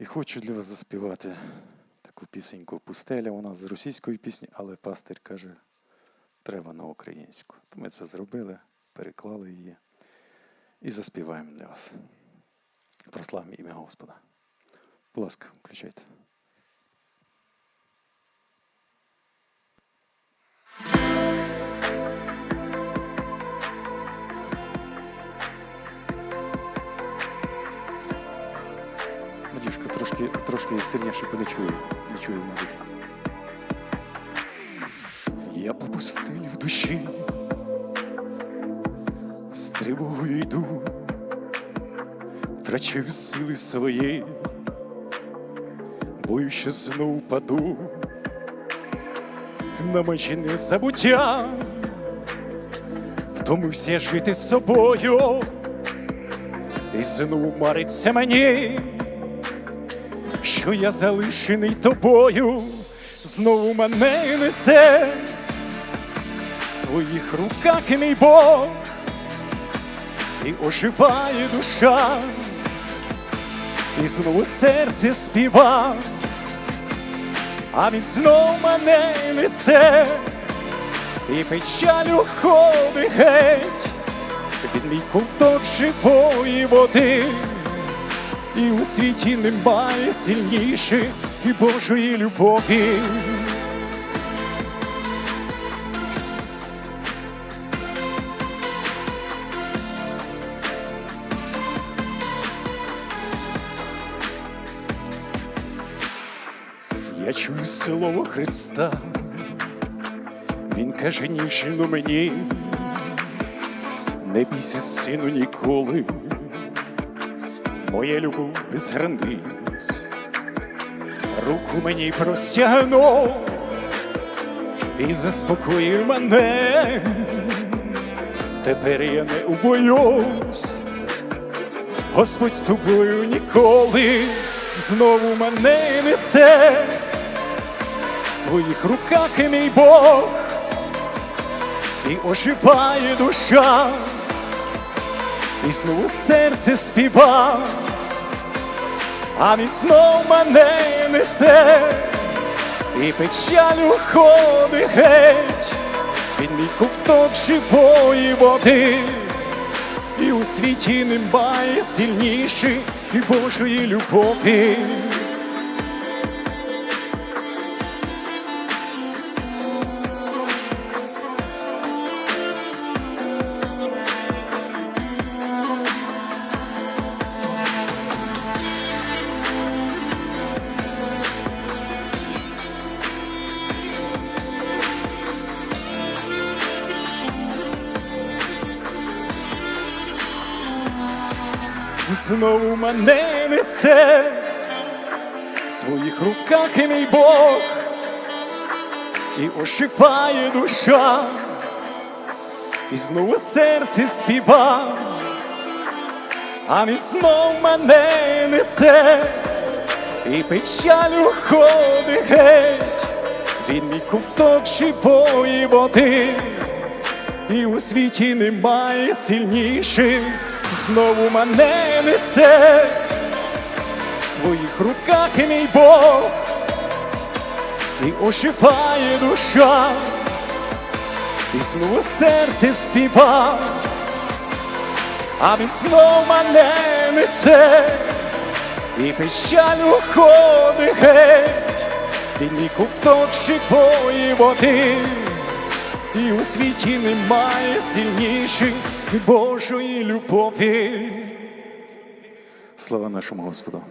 І хочу для вас заспівати таку пісеньку Пустеля у нас з російської пісні, але пастир каже, треба на українську. То ми це зробили, переклали її і заспіваємо для вас. Прославимо ім'я Господа. Будь ласка, включайте. Трошки, сильніше, бо не чую, не чую музики. Я по пустелі в душі, з тривогою йду, втрачаю сили свої, бою, що знову паду на межі незабуття, втомився жити з собою, і знову мариться мені що я залишений тобою, знову мене несе в своїх руках мій Бог, і оживає душа, і знову серце співа, а він знов мене несе, і печаль уходить геть від мій ковток живої води. І у світі немає сильніших і Божої любові. Я чую слово Христа, Він каже ніжно мені, не бійся, сину, ніколи моя любов без границь, руку мені простягнув і заспокоїв мене. Тепер я не убоюсь, Господь з тобою ніколи знову мене несе. В своїх руках і мій Бог, і оживає душа і знову серце співа, а він знов мене несе, і печаль уходить геть, Він мій ковток живої води, і у світі немає сильніших і Божої любові. Знову мене несе. В своїх руках і мій Бог, і оживає душа, і знову серце співа, а він знов мене несе, і печаль уходить геть, він мій ковток живої води. І у світі немає сильніших, знову мене несе. В своїх руках і мій Бог, і оживає душа, і знову серце співа, а він знов мене несе, і печаль уходить геть, він мій ковток живої води. І у світі немає сильніших Божої любові. Слава нашому Господу!